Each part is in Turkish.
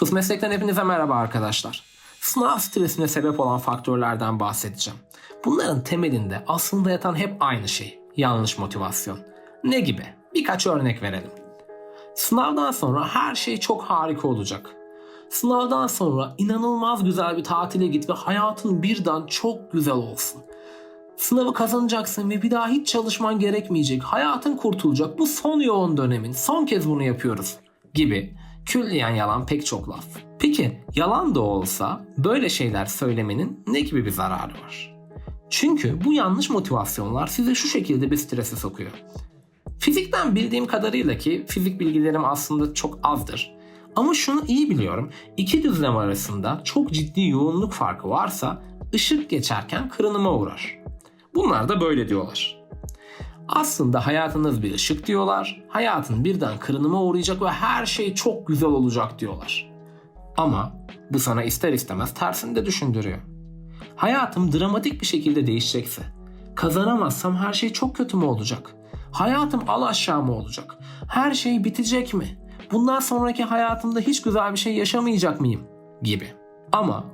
Tuz Meslek'ten hepinize merhaba arkadaşlar. Sınav stresine sebep olan faktörlerden bahsedeceğim. Bunların temelinde aslında yatan hep aynı şey. Yanlış motivasyon. Ne gibi? Birkaç örnek verelim. Sınavdan sonra her şey çok harika olacak. Sınavdan sonra inanılmaz güzel bir tatile git ve hayatın birden çok güzel olsun. Sınavı kazanacaksın ve bir daha hiç çalışman gerekmeyecek. Hayatın kurtulacak. Bu son yoğun dönemin. Son kez bunu yapıyoruz. Gibi külliyen yalan pek çok laf. Peki yalan da olsa böyle şeyler söylemenin ne gibi bir zararı var? Çünkü bu yanlış motivasyonlar sizi şu şekilde bir strese sokuyor. Fizikten bildiğim kadarıyla ki fizik bilgilerim aslında çok azdır. Ama şunu iyi biliyorum. iki düzlem arasında çok ciddi yoğunluk farkı varsa ışık geçerken kırınıma uğrar. Bunlar da böyle diyorlar. Aslında hayatınız bir ışık diyorlar. Hayatın birden kırınıma uğrayacak ve her şey çok güzel olacak diyorlar. Ama bu sana ister istemez tersini de düşündürüyor. Hayatım dramatik bir şekilde değişecekse, kazanamazsam her şey çok kötü mü olacak? Hayatım al aşağı mı olacak? Her şey bitecek mi? Bundan sonraki hayatımda hiç güzel bir şey yaşamayacak mıyım? Gibi. Ama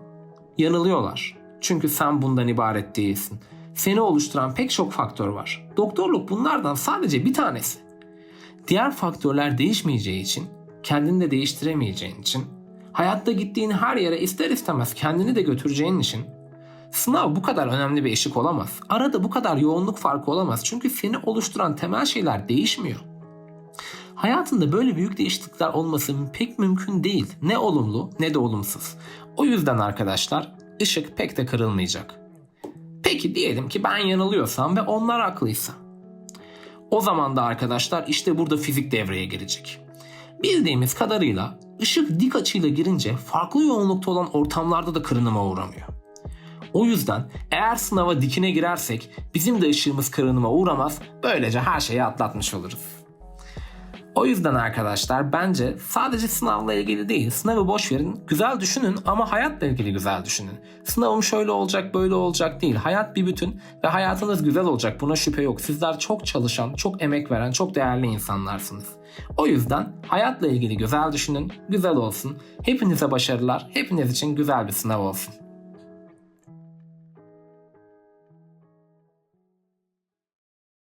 yanılıyorlar. Çünkü sen bundan ibaret değilsin. Seni oluşturan pek çok faktör var. Doktorluk bunlardan sadece bir tanesi. Diğer faktörler değişmeyeceği için, kendini de değiştiremeyeceğin için, hayatta gittiğin her yere ister istemez kendini de götüreceğin için Sınav bu kadar önemli bir eşik olamaz. Arada bu kadar yoğunluk farkı olamaz. Çünkü seni oluşturan temel şeyler değişmiyor. Hayatında böyle büyük değişiklikler olması pek mümkün değil. Ne olumlu ne de olumsuz. O yüzden arkadaşlar ışık pek de kırılmayacak. Peki diyelim ki ben yanılıyorsam ve onlar haklıysa. O zaman da arkadaşlar işte burada fizik devreye girecek. Bildiğimiz kadarıyla ışık dik açıyla girince farklı yoğunlukta olan ortamlarda da kırınıma uğramıyor. O yüzden eğer sınava dikine girersek bizim de ışığımız kırınıma uğramaz. Böylece her şeyi atlatmış oluruz. O yüzden arkadaşlar bence sadece sınavla ilgili değil sınavı boş verin güzel düşünün ama hayatla ilgili güzel düşünün. Sınavım şöyle olacak böyle olacak değil hayat bir bütün ve hayatınız güzel olacak buna şüphe yok. Sizler çok çalışan çok emek veren çok değerli insanlarsınız. O yüzden hayatla ilgili güzel düşünün güzel olsun. Hepinize başarılar hepiniz için güzel bir sınav olsun.